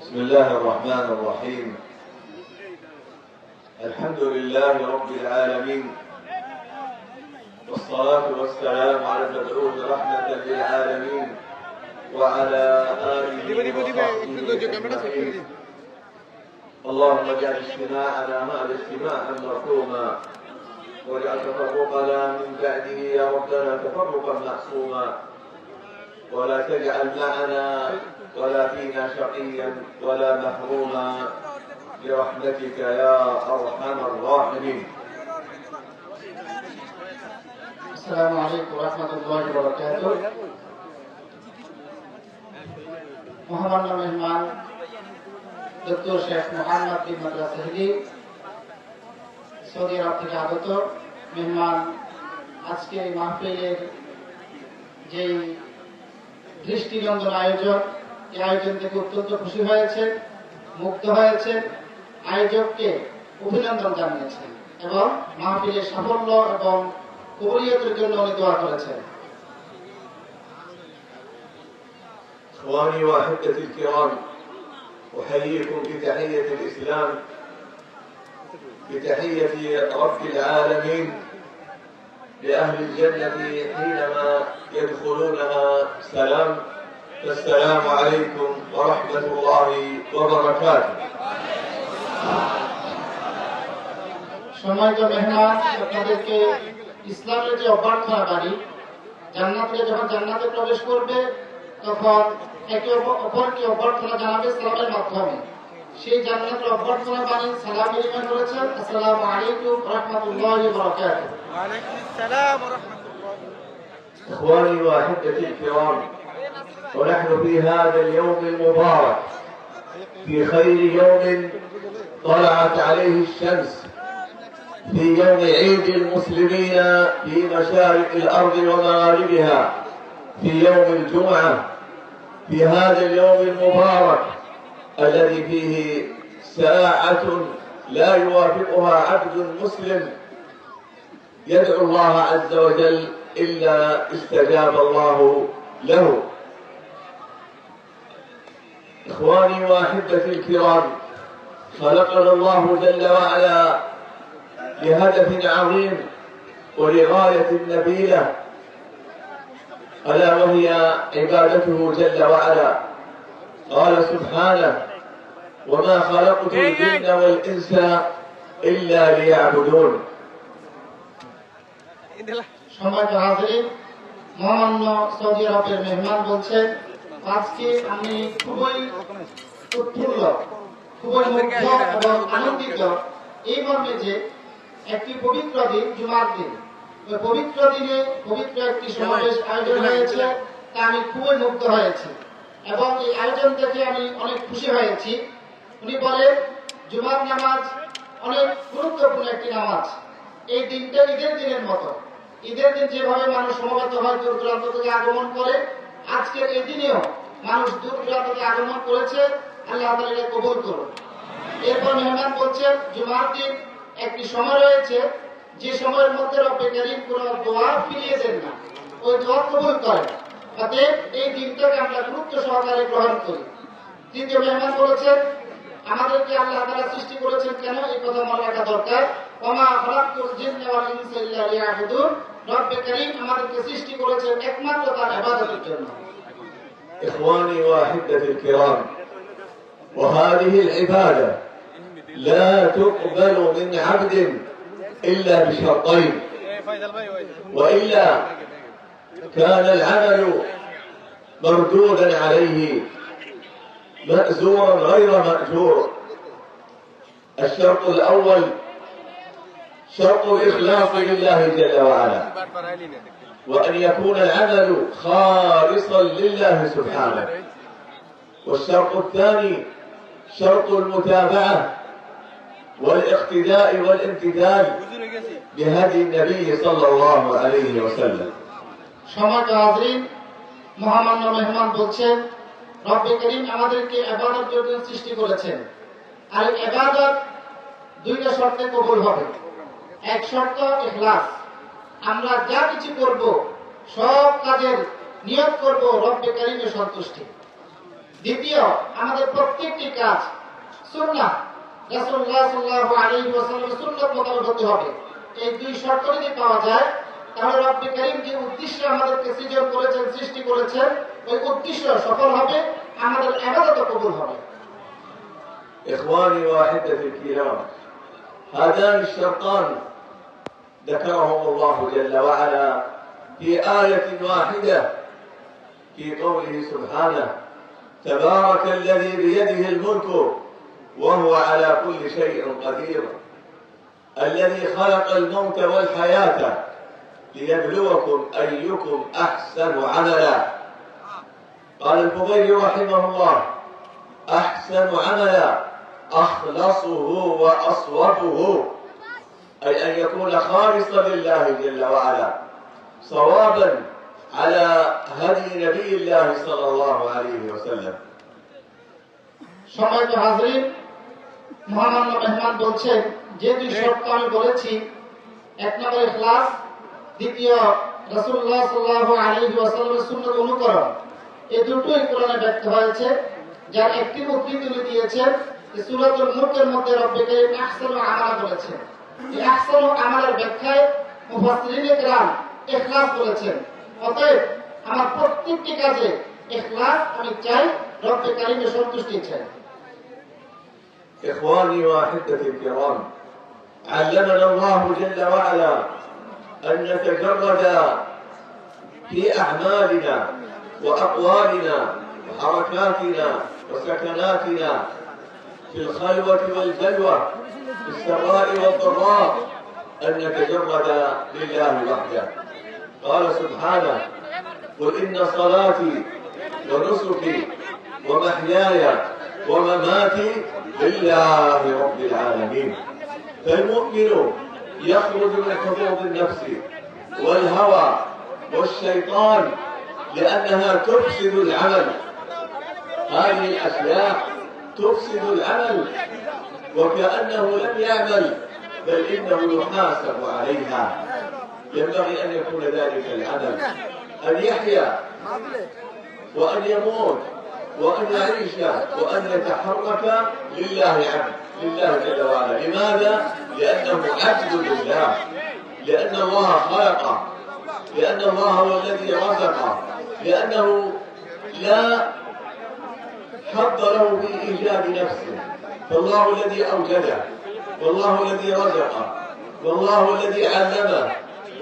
بسم الله الرحمن الرحيم. الحمد لله رب العالمين. والصلاة والسلام على المبعوث رحمة للعالمين وعلى آله وصحبه اللهم اجعل اجتماعنا هذا اجتماعا مرحوما. واجعل تفرقنا من بعده يا ربنا تفرقا معصوما. ولا تجعل معنا ولا فينا شقيا ولا محروما برحمتك يا ارحم الراحمين السلام عليكم ورحمة الله وبركاته মহামান্য মেহমান ডক্টর শেখ মোহাম্মদ বিন মাদ্রাসাহিদি সৌদি আরব থেকে আগত মেহমান আজকে এই মাহফিলের যেই দৃষ্টিনন্দন আয়োজন এই আয়োজন থেকে অত্যন্ত খুশি হয়েছেন মুগ্ধ হয়েছেন আয়োজককে অভিনন্দন জানিয়েছেন এবং মাহফিলের সাফল্য এবং কবুলিয়তের জন্য উনি দোয়া করেছেন اخواني واحبتي الكرام احييكم بتحيه الاسلام بتحيه رب العالمين لاهل الجنه حينما يدخلونها سلام فالسلام عليكم ورحمه الله وبركاته সম্মানিত মেহমান আপনাদেরকে ইসলামের যে অভ্যর্থনা বাড়ি জান্নাতে যখন জান্নাতে প্রবেশ করবে তখন একে অপ- অপরকে অভ্যর্থনা জানাবে সালামের মাধ্যমে সেই জান্নাতের অভ্যর্থনা বাণী সালাম বিনিময় করেছেন আসসালামু আলাইকুম রহমতুল্লাহ বরকাত وعليكم السلام ورحمة الله إخواني وأحبتي الكرام ونحن في هذا اليوم المبارك في خير يوم طلعت عليه الشمس في يوم عيد المسلمين في مشارق الأرض ومغاربها في يوم الجمعة في هذا اليوم المبارك الذي فيه ساعة لا يوافقها عبد مسلم يدعو الله عز وجل إلا استجاب الله له. إخواني وأحبتي الكرام خلقنا الله جل وعلا لهدف عظيم ولغاية نبيلة ألا وهي عبادته جل وعلا. قال سبحانه وما خلقت الجن والإنس إلا ليعبدون. সম্মানিত হাজিরিন মহামান্য সৌদি আরবের মেহমান বলছেন আজকে আমি খুবই উৎফুল্ল খুবই মুগ্ধ এবং আনন্দিত এই মর্মে যে একটি পবিত্র দিন জুমার দিন। ওই পবিত্র দিনে পবিত্র একটি সমাবেশ আয়োজন হয়েছে তা আমি খুবই মুগ্ধ হয়েছি। এবং এই আয়োজন থেকে আমি অনেক খুশি হয়েছি। উনি বলেন জুমার নামাজ অনেক গুরুত্বপূর্ণ একটি নামাজ। এই দিনটা ঈদের দিনের মতো। ঈদের দিন যেভাবে মানুষ সমবেত হয় দূর দূরান্ত থেকে আগমন করে, আজকের এই দিনেও মানুষ দূর দূরান্ত থেকে আগমন করেছে, আল্লাহ এটা কবুল করুন। এরপর মেহমান বলছেন জুমার দিন একটি সময় রয়েছে, যে সময়ের মধ্যে রব্বে করিম কোন দোয়া ফিরিয়ে দেন না। ওই দোয়া কবুল করেন। অতএব এই দিনটাকে আমরা গুরুত্ব সহকারে গ্রহণ করি। তৃতীয় মেহমান বলেছেন আমাদেরকে আল্লাহ তাআলা সৃষ্টি করেছেন কেন এই কথা মনে রাখা দরকার ওমা খালাকুল জিন্না ওয়াল ইনসা ইল্লা লিয়াবুদুন রব্বে করিম আমাদেরকে সৃষ্টি করেছেন একমাত্র তার ইবাদতের জন্য إخواني وأحبتي الكرام وهذه العبادة لا تقبل من عبد إلا بشرطين فيصل باي وين وإلا كان العمل مردودا عليه مأزورا غير مأجور الشرط الأول شرط الإخلاص لله جل وعلا بعد فرالين وأن يكون العمل خالصا لله سبحانه والشرط الثاني شرط المتابعة والاقتداء والامتثال وزن قاسي بهدي النبي صلى الله عليه وسلم সমাজ হাজরিন মহামান্য মেহমান বলছেন রব্বে করিম আমাদেরকে এবাদত জন্য সৃষ্টি করেছেন। আর এবাদত দুইটা শর্তে কবুল হবে। এক শর্ত, ইখলাস। আমরা যা কিছু করব, সব কাজের নিয়োগ করব রব্বে করিমের সন্তুষ্টি। দ্বিতীয়, আমাদের প্রত্যেকটি কাজ সুন্নাহ। রাসূলুল্লাহ সাল্লাল্লাহু আলাইহি ওয়াসাল্লামের সুন্নাত মোতাবেক হতে হবে। এই দুই শর্ত যদি পাওয়া যায় তাহলে রব্বি করিম যে উদ্দেশ্যে আমাদেরকে সৃজন করেছেন সৃষ্টি করেছেন ওই উদ্দেশ্য সফল হবে আমাদের ইবাদত কবুল হবে إخواني وأحبتي الكرام هذان الشرطان ذكرهم الله جل وعلا في آية واحدة في قوله سبحانه تبارك الذي بيده الملك وهو على كل شيء قدير الذي خلق الموت والحياة ليبلوكم أيكم أحسن عملا قال الفضيل رحمه الله أحسن عملا أخلصه وأصوبه أي أن يكون خالصا لله جل وعلا صوابا على هدي نبي الله صلى الله عليه وسلم সম্মানিত হাজরিন মহামান্য মেহমান বলছেন যে দুই শর্ত আমি বলেছি এক নম্বর ইখলাস দ্বিতীয় রাসূলুল্লাহ সাল্লাল্লাহু আলাইহি ওয়াসাল্লামের সুন্নাত অনুকরণ এই দুটোই কোরআনে ব্যক্ত হয়েছে যার একটি উক্তি তুলে দিয়েছেন যে সূরাতুল মুলকের মধ্যে রব্বে কারীম আহসানু আমালা বলেছেন এই আহসানু আমালের ব্যাখ্যায় মুফাসসিরিনে কেরাম ইখলাস বলেছেন অতএব আমার প্রত্যেকটি কাজে ইখলাস আমি চাই রব্বে কারীমের সন্তুষ্টি চাই إخواني وأحبتي الكرام علمنا الله جل وعلا أن نتجرد في أعمالنا وأقوالنا وحركاتنا وسكناتنا في الخلوة والجلوة في السراء والضراء أن نتجرد لله وحده. قال سبحانه قل إن صلاتي ونسكي ومحياي ومماتي لله رب العالمين. فالمؤمن يخرج من حظوظ النفس والهوى والشيطان لأنها تفسد العمل. هذه الأشياء تفسد العمل وكأنه لم يعمل بل إنه يحاسب عليها. ينبغي أن يكون ذلك العمل. أن يحيا وأن يموت وأن يعيش وأن يتحرك لله عبد لله جل وعلا. لماذا؟ لأنه عبد لله. لأن الله خلقه لأن الله هو الذي رزقه لأنه لا حظ له في إيجاد نفسه. فالله الذي أوجده والله الذي رزقه والله الذي علمه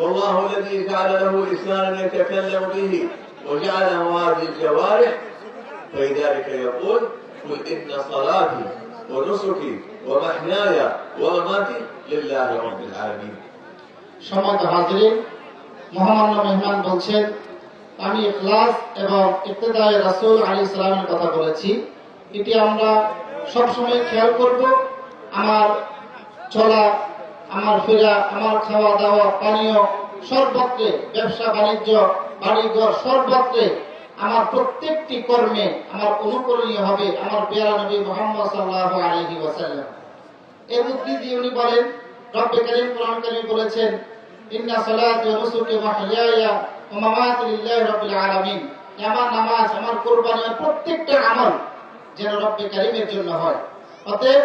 والله الذي جعل له لسانا يتكلم به وجعله هذه الجوارح. فلذلك يقول قل إن صلاتي ونسكي ومحياي ومماتي لله رب العالمين সম্মানিত হাজিরিন মহামান্য মেহমান বলছেন আমি ইখলাস এবং ইত্তেদায় রাসূল আলী সালামের কথা বলেছি এটি আমরা সবসময় খেয়াল করব আমার চলা আমার ফেরা আমার খাওয়া দাওয়া পানীয় সর্বত্রে ব্যবসা বাণিজ্য বাড়িঘর সর্বত্রে আমার প্রত্যেকটি কর্মে আমার অনুকরণীয় হবে আমার পেয়ারা নবী মোহাম্মদ সাল্লাল্লাহু আলাইহি ওয়াসাল্লাম। এর মধ্যে দিয়ে উনি বলেন, রব্বে কারীম কোরআন কারীম বলেছেন, ইন্না সালাতি ওয়া নুসুকি ওয়া মাহইয়ায়া ওয়া মামাতি লিল্লাহি রাব্বিল আলামিন। আমার নামাজ, আমার কুরবানি, আমার প্রত্যেকটা আমল যেন রব্বে কারীমের জন্য হয়। অতএব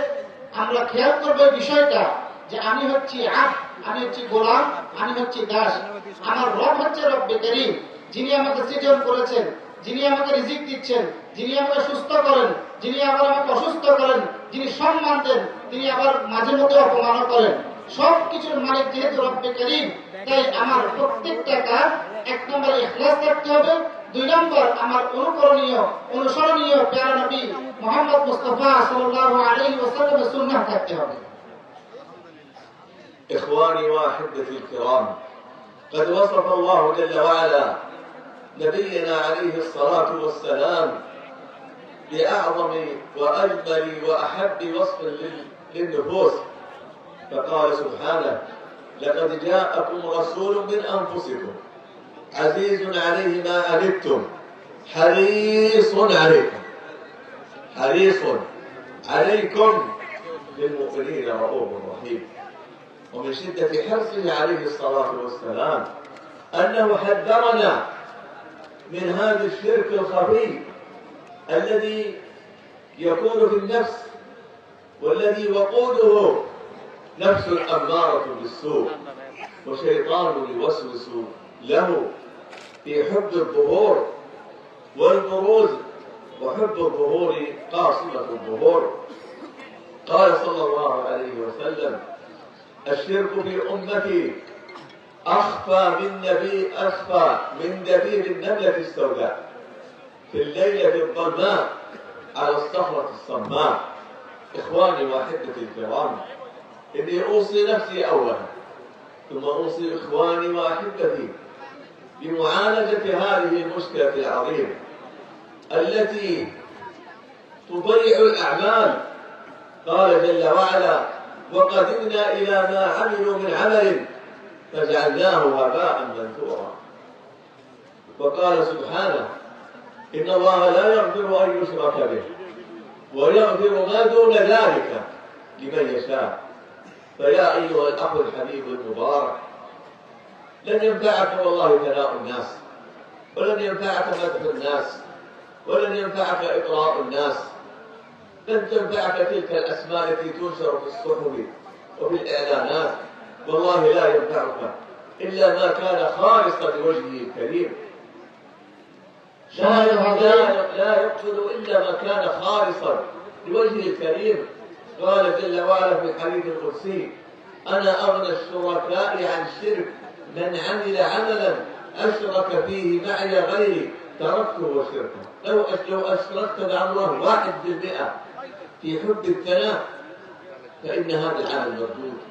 আমরা খেয়াল করব বিষয়টা যে আমি হচ্ছি আব আমি হচ্ছি গোলাম, আমি হচ্ছি দাস। আমার রব হচ্ছে রব্বে কারীম। যিনি আমাকে সৃজন করেছেন যিনি আমাকে রিজিক দিচ্ছেন যিনি আমাকে সুস্থ করেন যিনি আবার আমাকে অসুস্থ করেন যিনি সম্মান দেন তিনি আবার মাঝে মধ্যে অপমান করেন সব কিছুর মালিক যেহেতু রব্বে করিম তাই আমার প্রত্যেকটা কাজ এক নম্বর ইখলাস থাকতে হবে দুই নম্বর আমার অনুকরণীয় অনুসরণীয় প্যারা নবী মোহাম্মদ মুস্তফা সাল্লাল্লাহু আলাইহি ওয়াসাল্লামের সুন্নাহ থাকতে হবে إخواني وأحبتي الكرام قد وصف الله جل وعلا نبينا عليه الصلاة والسلام بأعظم وأجمل وأحب وصف لل- للنفوس. فقال سبحانه لقد جاءكم رسول من أنفسكم عزيز عليه ما أنتم حريص عليكم حريص عليكم بالمؤمنين رؤوف رحيم. ومن شدة حرصه عليه الصلاة والسلام أنه حذرنا من هذا الشرك الخفي الذي يكون في النفس والذي وقوده نفس أمارة بالسوء وشيطان يوسوس له في حب الظهور والبروز وحب الظهور قاصمة الظهور. قال صلى الله عليه وسلم الشرك في أمتي أخفى من نبي أخفى من دبيب النملة السوداء. في الليلة الظلماء على الصخرة الصماء. إخواني وأحبتي الكرام إني أوصي نفسي أولا ثم أوصي إخواني وأحبتي بمعالجة هذه المشكلة العظيمة التي تضيع الأعمال. قال جل وعلا وقدمنا إلى ما عملوا من عمل فجعلناه هباء منثورا. وقال سبحانه إن الله لا يغفر أن يشرك به ويغفر ما دون ذلك لمن يشاء. فيا أيها الأخ الحبيب المبارك لن ينفعك والله ثناء الناس ولن ينفعك مدح الناس ولن ينفعك إطراء الناس. لن تنفعك تلك الأسماء التي تنشر في الصحف وفي الإعلانات. والله لا ينفعك إلا ما كان خالصا لوجهه الكريم. لا لا لا يقصد إلا ما كان خالصا لوجهه الكريم. قال جل وعلا في الحديث القدسي أنا أغنى الشركاء عن الشرك من عمل عملا أشرك فيه معي غيري تركته وشركه. لو لو أشركت مع الله واحد بالمئة في حب الثناء فإن هذا العمل مردود.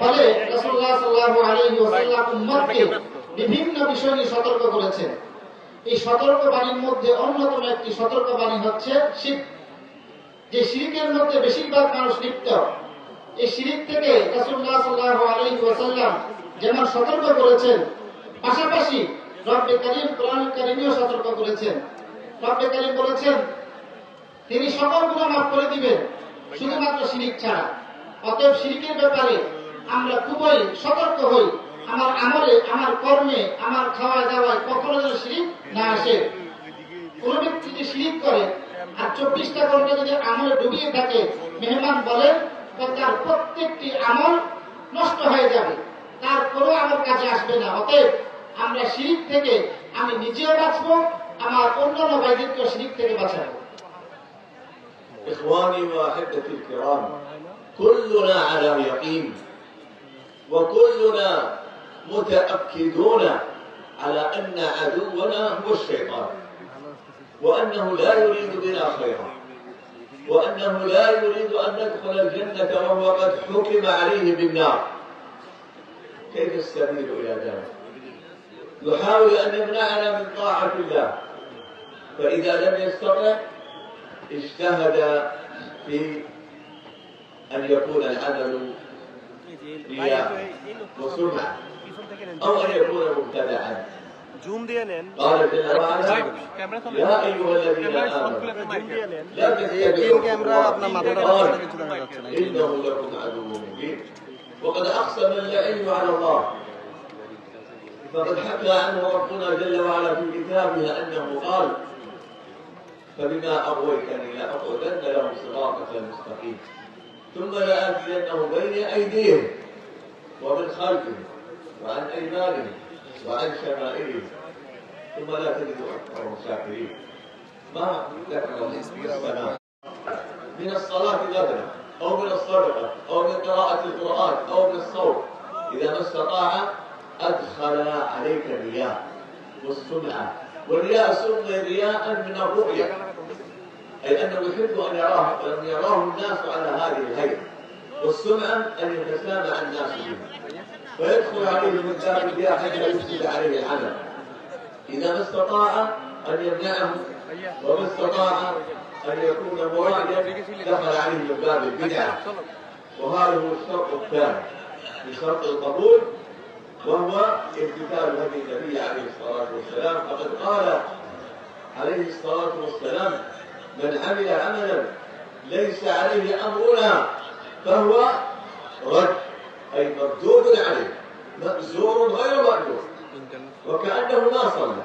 ফলে বিভিন্ন বিষয় নিয়ে সতর্ক করেছেন। এই সতর্ক বাণীর মধ্যে অন্যতম একটি সতর্ক বাণী হচ্ছে শিখ যে শিরিকের মধ্যে বেশিরভাগ মানুষ লিপ্ত। এই শিরিক থেকে যেমন সতর্ক করেছেন, পাশাপাশি রব্বে কারীম কোরআন সতর্ক করেছেন। রব্বে কারীম বলেছেন, তিনি সকল গুনাহ মাফ করে দিবেন, শুধুমাত্র শিরিক ছাড়া। অতএব শিরিকের ব্যাপারে আমরা খুবই সতর্ক হই আমার আমলে আমার কর্মে আমার খাওয়া দাওয়ায় কখনো যেন শিরিক না আসে কোন ব্যক্তি যদি শিরিক করে আর চব্বিশটা ঘন্টা যদি আমলে ডুবিয়ে থাকে মেহমান বলেন তো তার প্রত্যেকটি আমল নষ্ট হয়ে যাবে তার কোনো আমল কাজে আসবে না অতএব আমরা শিরিক থেকে আমি নিজেও বাঁচবো আমার অন্যান্য ভাইদেরকেও শিরিক থেকে বাঁচাবো إخواني وأحبتي الكرام كلنا على يقين وكلنا متأكدون على أن عدونا هو الشيطان وأنه لا يريد بنا خيرا وأنه لا يريد أن ندخل الجنة وهو قد حكم عليه بالنار. كيف السبيل إلى ذلك؟ يحاول أن يمنعنا من طاعة الله. فإذا لم يستطع اجتهد في أن يكون العمل لمسلمة أو أن يكون مبتدعا قال يا ايها الذين امنوا لا انه لكم عدو مبين وقد اقسم اللعين على الله فقد حكى عنه ربنا جل وعلا في كتابه انه قال فبما اغويتني لاقعدن لهم صراطك المستقيم ثم لآتينهم بين ايديهم ومن خلفهم وعن أيمانهم وعن شمائلهم ثم لا تجد أكثرهم شاكرين ما ذكر السماء؟ من الصلاة غدا أو من الصدقة أو من قراءة القرآن أو من الصوم. إذا ما استطاع أدخل عليك الرياء والسمعة. والرياء سمي رياء من الرؤية. أي أنه يحب أن يراه أن يراه الناس على هذه الهيئة. والسمعة أن يتسامع الناس بها فيدخل عليه من باب الرياء حتى يفسد عليه العمل. إذا ما استطاع أن يمنعه وما استطاع أن يكون مرائيا دخل عليه من باب البدعة وهذا هو الشرط الثاني من شرط القبول وهو امتثال هدي النبي عليه الصلاة والسلام. فقد قال عليه الصلاة والسلام من عمل عملا ليس عليه أمرنا فهو رد أي مردود عليه مأزور غير مأجور وكأنه ما صلى.